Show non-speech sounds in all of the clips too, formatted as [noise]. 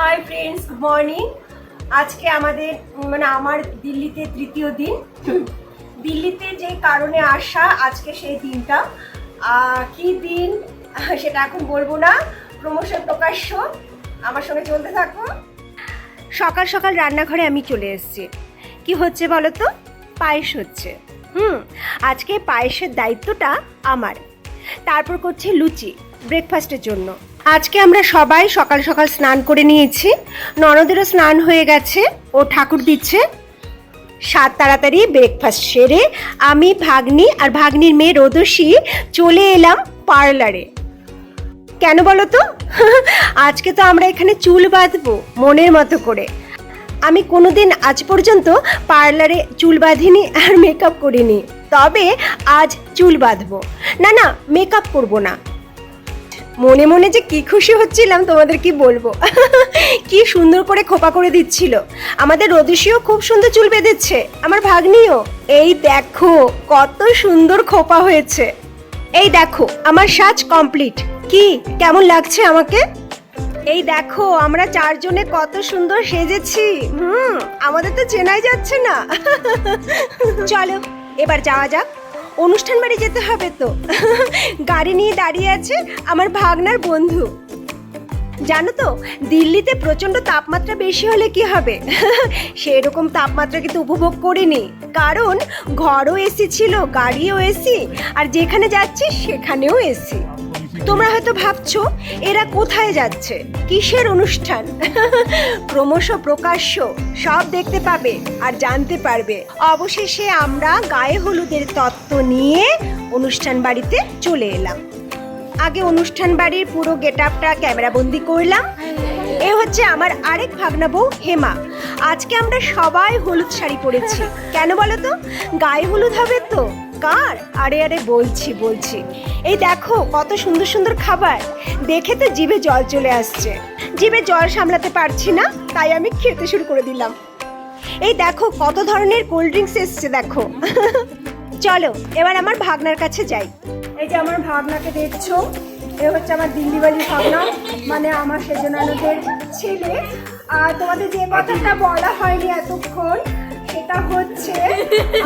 Hi friends good morning আজকে আমাদের মানে আমার দিল্লিতে তৃতীয় দিন। দিল্লিতে যে কারণে আসা আজকে সেই দিনটা। কি দিন? সেটা এখন বলব না। প্রমোশন প্রকাশ্য। আমার সঙ্গে চলতে থাকো। সকাল সকাল রান্নাঘরে আমি চলে এসেছি। কি হচ্ছে বলো তো পায়েস হচ্ছে। হুম, আজকে পায়েসের দায়িত্বটা আমার। তারপর করছে লুচি ব্রেকফাস্টের জন্য। আজকে আমরা সবাই সকাল সকাল স্নান করে নিয়েছি। ননদেরও স্নান হয়ে গেছে। ও ঠাকুর দিচ্ছে। সাত তাড়াতাড়ি ব্রেকফাস্ট সেরে আমি, ভাগ্নি আর ভাগ্নির মেয়ে রোদসী চলে এলাম পার্লারে কেন বলো তো? [laughs] আজকে তো আমরা এখানে চুল বাঁধবো, মনের মতো করে। আমি কোনোদিন আজ পর্যন্ত পার্লারে চুল বাঁধিনি আর মেকআপ করিনি। তবে আজ চুল বাঁধবো। না না মেকআপ করব না। মনে মনে যে কি খুশি হচ্ছিলাম, তোমাদের কি বলব? কি সুন্দর করে খোপা করে দিচ্ছিল। আমাদের রদিশিও খুব সুন্দর চুল বেঁধেছে। আমার ভাগ্নিও, এই দেখো, কত সুন্দর খোপা হয়েছে। এই দেখো, আমার সাজ কমপ্লিট কি, কেমন লাগছে আমাকে? এই দেখো, আমরা চারজনে কত সুন্দর সেজেছি। হুম, আমাদের তো চেনাই যাচ্ছে না। চলো, এবার যাওয়া যাক। অনুষ্ঠান বাড়ি যেতে হবে তো। গাড়ি নিয়ে দাঁড়িয়ে আছে আমার ভাগনার বন্ধু। জানো তো, দিল্লিতে প্রচণ্ড তাপমাত্রা বেশি হলে কি হবে? সেরকম তাপমাত্রা কিন্তু উপভোগ করিনি। কারণ ঘরও এসি ছিল, গাড়িও এসি আর যেখানে যাচ্ছি সেখানেও এসি তোমরা হয়তো ভাবছ, এরা কোথায় যাচ্ছে? কিসের অনুষ্ঠান? [laughs] ক্রমশ প্রকাশ্য, সব দেখতে পাবে আর জানতে পারবে। অবশেষে আমরা গায়ে হলুদের তত্ত্ব নিয়ে অনুষ্ঠান বাড়িতে চলে এলাম। আগে অনুষ্ঠান বাড়ির পুরো গেট আপটা ক্যামেরাবন্দি করলাম। এ হচ্ছে আমার আরেক ভাগনা বউ, হেমা। আজকে আমরা সবাই হলুদ শাড়ি পরেছি। কেন বলো তো? গায়ে হলুদ হবে তো? কার? আরে আরে, বলছি বলছি। এই দেখো কত সুন্দর সুন্দর খাবার। দেখে তো জিভে জল চলে আসছে। জিভে জল সামলাতে পারছি না, তাই আমি খেতে শুরু করে দিলাম। এই দেখো কত ধরনের কোল্ড ড্রিঙ্কস এসছে, দেখো। চলো, এবার আমার ভাগনার কাছে যাই। এই যে আমার ভাগনাকে দেখছ, এ হচ্ছে আমার দিল্লিবালি ভাগনা মানে আমার সেজনানদের ছেলে। আর তোমাদের যে কথাটা বলা হয়নি এতক্ষণ সেটা হচ্ছে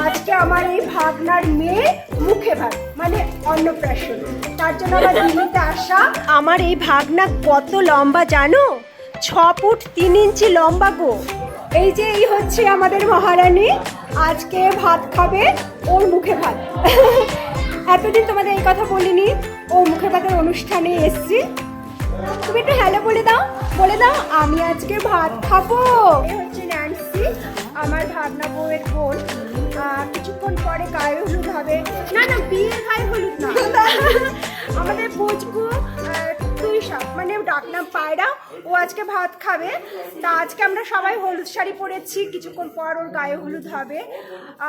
আজকে আমার এই ভাগনার মেয়ে মুখে ভাত মানে অন্নপ্রাশন। তার জন্য আমার দিল্লিতে আসা। আমার এই ভাগনা কত লম্বা জানো? ছ ফুট তিন ইঞ্চি লম্বা গো। এই যে এই হচ্ছে আমাদের মহারানী, আজকে ভাত খাবে ওর মুখে ভাত। এতদিন তোমাদের এই কথা বলিনি, ও মুখে ভাতের অনুষ্ঠানে এসছি। তুমি একটু হ্যালো বলে দাও বলে দাও, আমি আজকে ভাত খাব। হচ্ছে ন্যান্সি আমার ভাবনা বউয়ের বোন কিছুক্ষণ পরে গায়ে হলুদ হবে। না না বিয়ের গায়ে হলুদ না। [laughs] আমাদের বুঝব তুই সব মানে ডাকনাম পায়রা ও আজকে ভাত খাবে। তা আজকে আমরা সবাই হলুদ শাড়ি পরেছি কিছুক্ষণ পর ওর গায়ে হলুদ হবে।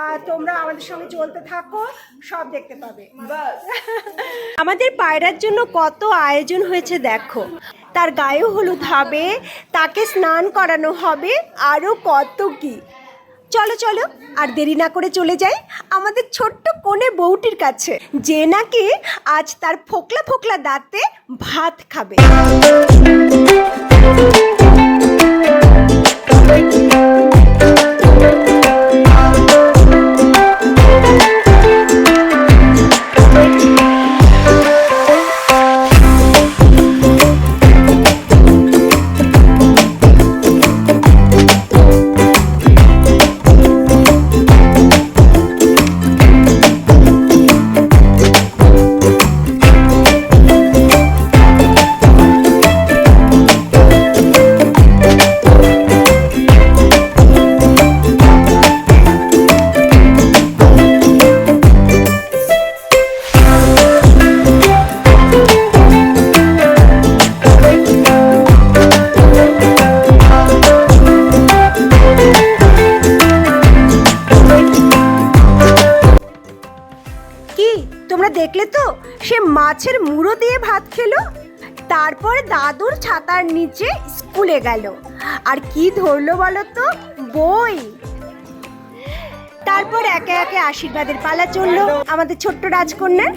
আর তোমরা আমাদের সঙ্গে চলতে থাকো সব দেখতে পাবে। [laughs] আমাদের পায়রার জন্য কত আয়োজন হয়েছে দেখো। তার গায়ে হলুদ হবে তাকে স্নান করানো হবে আরও কত কি। চলো চলো, আর দেরি না করে চলে যাই আমাদের ছোট্ট কোণে বউটির কাছে, যে নাকি আজ তার ফোকলা ফোকলা দাঁতে ভাত খাবে। দেখলে তো সে মাছের মুড়ো দিয়ে ভাত খেলো। তারপর দাদুর ছাতার নিচে স্কুলে গেল। আর কি ধরলো বলো তো বই। তারপর একে একে আশীর্বাদের পালা চলল আমাদের ছোট্ট রাজকন্যার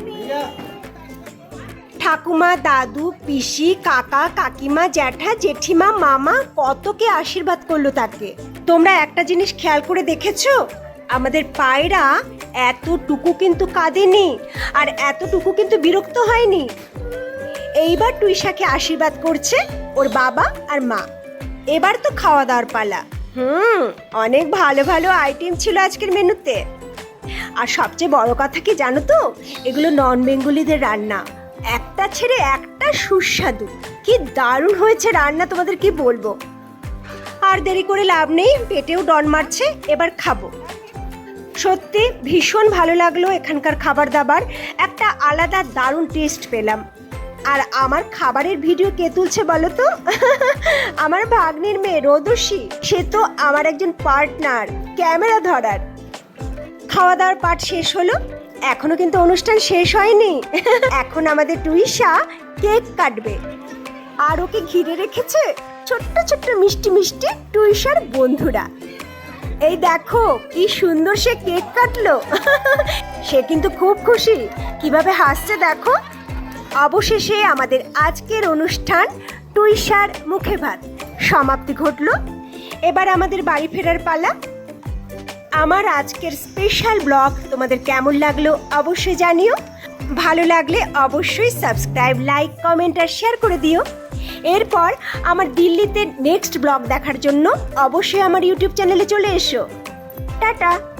ঠাকুমা, দাদু, পিসি, কাকা, কাকিমা, জ্যাঠা, জেঠিমা, মামা কতকে আশীর্বাদ করল তাকে। তোমরা একটা জিনিস খেয়াল করে দেখেছ? আমাদের পায়রা এতটুকু কিন্তু কাঁদেনি আর এতটুকু কিন্তু বিরক্ত হয়নি। এইবার টুইশাকে আশীর্বাদ করছে ওর বাবা আর মা। এবার তো খাওয়া দাওয়ার পালা। হুম, অনেক ভালো ভালো আইটেম ছিল আজকের মেনুতে। আর সবচেয়ে বড় কথা কি জানো তো? এগুলো নন বেঙ্গলিদের রান্না। একটা ছেড়ে একটা সুস্বাদু। কি দারুণ হয়েছে রান্না, তোমাদের কি বলব? আর দেরি করে লাভ নেই, পেটেও ডন মারছে, এবার খাব। সত্যি ভীষণ ভালো লাগল এখানকার খাবার দাবার। একটা আলাদা দারুণ টেস্ট পেলাম। আর আমার খাবারের ভিডিও কে তুলছে বলো তো? [laughs] আমার ভাগ্নির মেয়ে রোদসী সে তো আমার একজন পার্টনার ক্যামেরা ধরার। খাওয়া দাওয়ার পাঠ শেষ হলো, এখনও কিন্তু অনুষ্ঠান শেষ হয়নি। [laughs] এখন আমাদের টুইশা কেক কাটবে। আর ওকে ঘিরে রেখেছে ছোট্ট ছোট্ট মিষ্টি মিষ্টি টুইশার বন্ধুরা। এই দেখো, কি সুন্দর সে কেক কাটলো। সে কিন্তু খুব খুশি। কীভাবে হাসছে দেখো। অবশেষে আমাদের আজকের অনুষ্ঠান টুইশার মুখে ভাত। সমাপ্তি ঘটলো। এবার আমাদের বাড়ি ফেরার পালা। আমার আজকের স্পেশাল ব্লগ তোমাদের কেমন লাগল অবশ্যই জানিও। ভালো লাগলে অবশ্যই সাবস্ক্রাইব লাইক কমেন্ট আর শেয়ার করে দিও। এরপর আমার দিল্লিতে নেক্সট ব্লগ দেখার জন্য অবশ্যই আমার ইউটিউব চ্যানেলে চলে এসো। টাটা।